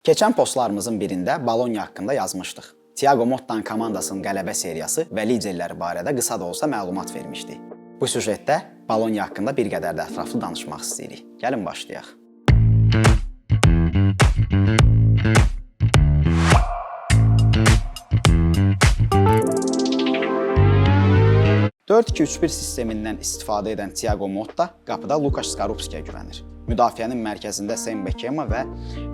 Keçən postlarımızın birində Balonya haqqında yazmışdıq. Thiago Motta'nın komandasının qələbə seriyası və liderləri barədə qısa da olsa məlumat vermişdik. Bu süjetdə Balonya haqqında bir qədər də ətraflı danışmaq istəyirik. Gəlin başlayaq. 4-2-3-1 sistemindən istifadə edən Thiago Motta qapıda Lukas Skorupskiyə güvənir. Müdafiənin mərkəzində Sam Bekema və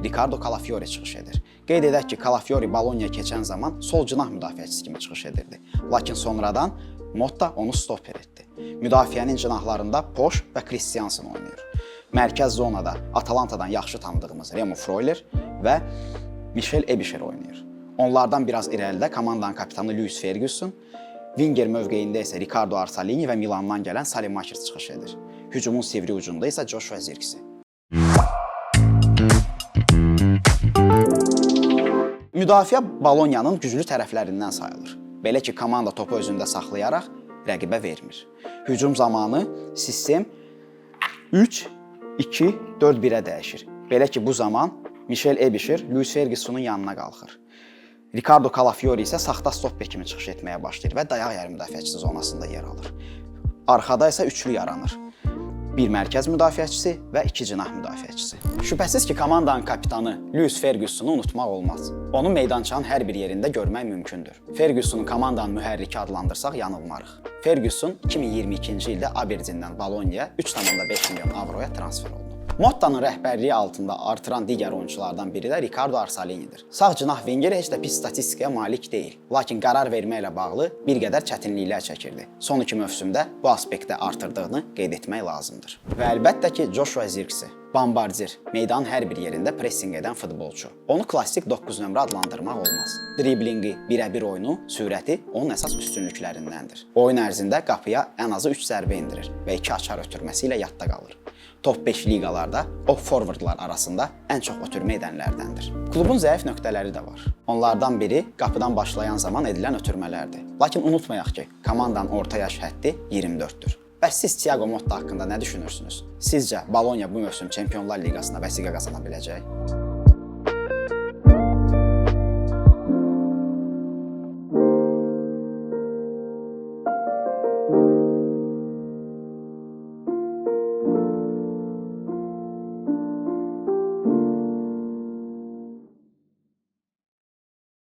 Ricardo Calafiori çıxış edir. Qeyd edək ki, Calafiori Balonya keçən zaman sol cinah müdafiəçisi kimi çıxış edirdi. Lakin sonradan Motta onu stoper etdi. Müdafiənin cinahlarında Poş və Christiansen oynayır. Mərkəz zonada Atalantadan yaxşı tanıdığımız Remo Freuler və Michel Ebischer oynayır. Onlardan biraz irəlidə komandanın kapitanı Luis Ferguson, Winger mövqeyində isə Ricardo Arsalini və Milandan gələn Salimakers çıxış edir. Hücumun sivri ucunda isə Joshua Zirksi. Müdafiə Balonyanın güclü tərəflərindən sayılır. Belə ki, komanda topu özündə saxlayaraq rəqibə vermir. Hücum zamanı sistem 3 2 4 1-ə dəyişir. Belə ki, bu zaman Michel Ebischer Luis Fergusonun yanına qalxır. Ricardo Calafiori isə saxta stopper kimi çıxış etməyə başlayır və dayaq yarım müdafiəçisi zonasında yer alır. Arxada isə üçlü yaranır. Bir mərkəz müdafiəçisi və iki cinah müdafiəçisi. Şübhəsiz ki, komandanın kapitanı Luis Fergusonu unutmaq olmaz. Onu meydançanın hər bir yerində görmək mümkündür. Fergusonu komandanın mühərriki adlandırsaq yanılmarıq. Ferguson 2022-ci ildə Aberdeendən Bolonyaya 3,5 milyon avroya transfer olundu. Motta'nın rəhbərliyi altında artıran digər oyunçulardan biri də Ricardo Arsalini'dir. Sağ cinah Wenger heç də pis statistikaya malik deyil, lakin qərar verməklə bağlı bir qədər çətinliklər çəkirdi. Son iki mövsümdə bu aspektdə artırdığını qeyd etmək lazımdır. Və əlbəttə ki, Joshua Zirksi, bombardir, meydanın hər bir yerində pressinq edən futbolçu. Onu klassik 9 nömrə adlandırmaq olmaz. Driblingi, birə-bir oyunu, sürəti onun əsas üstünlüklərindəndir. Oyun ərzində qapıya ən azı 3 zərbə endirir və 2 açar ötürməsi ilə yadda qalır. Top 5 liqalarda o forvardlar arasında ən çox ötürmə edənlərdəndir. Klubun zəif nöqtələri də var. Onlardan biri qapıdan başlayan zaman edilən ötürmələrdir. Lakin unutmayaq ki, komandanın orta yaş həddi 24-dür. Bəs siz Thiago Motta haqqında nə düşünürsünüz? Sizcə Balonya bu mövsüm Çempionlar Liqasına vəsiqə qazana biləcək?